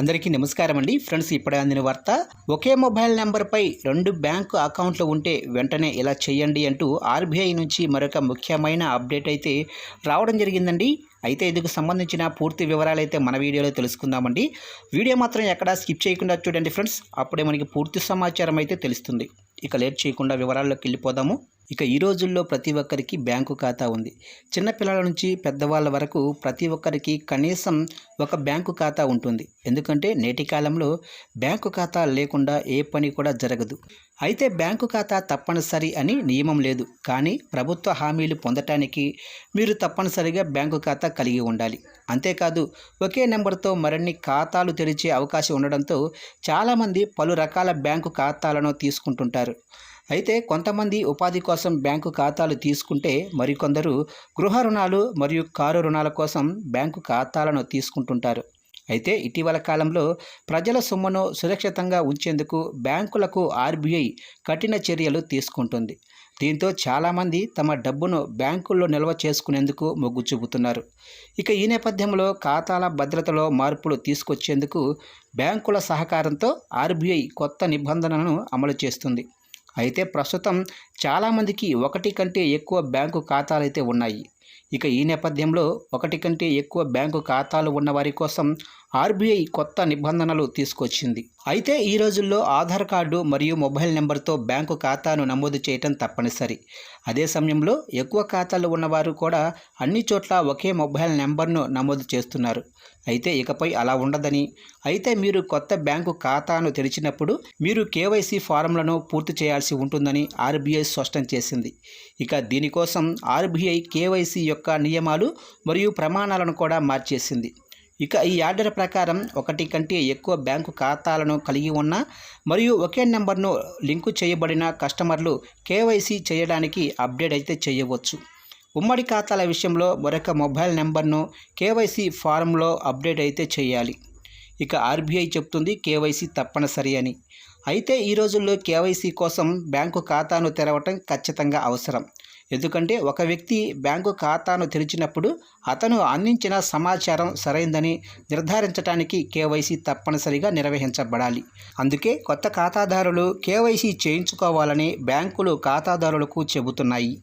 అందరికీ నమస్కారం అండి ఫ్రెండ్స్ ఇప్పుడే అందిన వార్త ఒకే మొబైల్ నెంబర్పై రెండు బ్యాంకు అకౌంట్లు ఉంటే వెంటనే ఇలా చేయండి అంటూ ఆర్బీఐ నుంచి మరొక ముఖ్యమైన అప్డేట్ అయితే రావడం జరిగిందండి. అయితే ఇందుకు సంబంధించిన పూర్తి వివరాలు అయితే మన వీడియోలో తెలుసుకుందామండి. వీడియో మాత్రం ఎక్కడా స్కిప్ చేయకుండా చూడండి ఫ్రెండ్స్. అప్పుడే మనకి పూర్తి సమాచారం అయితే తెలుస్తుంది. ఇక లేట్ చేయకుండా వివరాల్లోకి వెళ్ళిపోదాము. ఇక ఈ రోజుల్లో ప్రతి ఒక్కరికి బ్యాంకు ఖాతా ఉంది. చిన్నపిల్లల నుంచి పెద్దవాళ్ళ వరకు ప్రతి ఒక్కరికి కనీసం ఒక బ్యాంకు ఖాతా ఉంటుంది. ఎందుకంటే నేటి కాలంలో బ్యాంకు ఖాతా లేకుండా ఏ పని కూడా జరగదు. అయితే బ్యాంకు ఖాతా తప్పనిసరి అని నియమం లేదు. కానీ ప్రభుత్వ హామీలు పొందటానికి మీరు తప్పనిసరిగా బ్యాంకు ఖాతా కలిగి ఉండాలి. అంతేకాదు ఒకే నెంబర్తో మరిన్ని ఖాతాలు తెరిచే అవకాశం ఉండడంతో చాలామంది పలు రకాల బ్యాంకు ఖాతాలను తీసుకుంటుంటారు. అయితే కొంతమంది ఉపాధి కోసం బ్యాంకు ఖాతాలు తీసుకుంటే మరికొందరు గృహ రుణాలు మరియు కారు రుణాల కోసం బ్యాంకు ఖాతాలను తీసుకుంటుంటారు. అయితే ఇటీవల కాలంలో ప్రజల సొమ్మును సురక్షితంగా ఉంచేందుకు బ్యాంకులకు ఆర్బీఐ కఠిన చర్యలు తీసుకుంటుంది. దీంతో చాలామంది తమ డబ్బును బ్యాంకుల్లో నిల్వ చేసుకునేందుకు మొగ్గు చూపుతున్నారు. ఇక ఈ నేపథ్యంలో ఖాతాల భద్రతలో మార్పులు తీసుకొచ్చేందుకు బ్యాంకుల సహకారంతో ఆర్బీఐ కొత్త నిబంధనలను అమలు చేస్తుంది. అయితే ప్రస్తుతం చాలామందికి ఒకటి కంటే ఎక్కువ బ్యాంకు ఖాతాలు అయితే ఉన్నాయి. ఇక ఈ నేపథ్యంలో ఒకటి కంటే ఎక్కువ బ్యాంకు ఖాతాలు ఉన్న వారి కోసం ఆర్బీఐ కొత్త నిబంధనలు తీసుకొచ్చింది. అయితే ఈ రోజుల్లో ఆధార్ కార్డు మరియు మొబైల్ నెంబర్తో బ్యాంకు ఖాతాను నమోదు చేయటం తప్పనిసరి. అదే సమయంలో ఎక్కువ ఖాతాలు ఉన్నవారు కూడా అన్ని చోట్ల ఒకే మొబైల్ నెంబర్ను నమోదు చేస్తున్నారు. అయితే ఇకపై అలా ఉండదని. అయితే మీరు కొత్త బ్యాంకు ఖాతాను తెరిచినప్పుడు మీరు కేవైసీ ఫారంలను పూర్తి చేయాల్సి ఉంటుందని ఆర్బీఐ స్పష్టం చేసింది. ఇక దీనికోసం ఆర్బీఐ కేవైసీ యొక్క నియమాలు మరియు ప్రమాణాలను కూడా మార్చేసింది. ఇక ఈ ఆర్డర్ ప్రకారం ఒకటి కంటే ఎక్కువ బ్యాంకు ఖాతాలను కలిగి ఉన్న మరియు ఒకే నెంబర్ను లింకు చేయబడిన కస్టమర్లు కేవైసీ చేయడానికి అప్డేట్ అయితే చేయవచ్చు. ఉమ్మడి ఖాతాల విషయంలో మరొక మొబైల్ నెంబర్ను కేవైసీ ఫారంలో అప్డేట్ అయితే చేయాలి. ఇక ఆర్బీఐ చెప్తుంది కేవైసీ తప్పనిసరి అని. అయితే ఈ రోజుల్లో కేవైసీ కోసం బ్యాంకు ఖాతాను తెరవటం ఖచ్చితంగా అవసరం. ఎందుకంటే ఒక వ్యక్తి బ్యాంకు ఖాతాను తెరిచినప్పుడు అతను అందించిన సమాచారం సరైందని నిర్ధారించడానికి కేవైసీ తప్పనిసరిగా నిర్వహించబడాలి. అందుకే కొత్త ఖాతాదారులు కేవైసీ చేయించుకోవాలని బ్యాంకులు ఖాతాదారులకు చెబుతున్నాయి.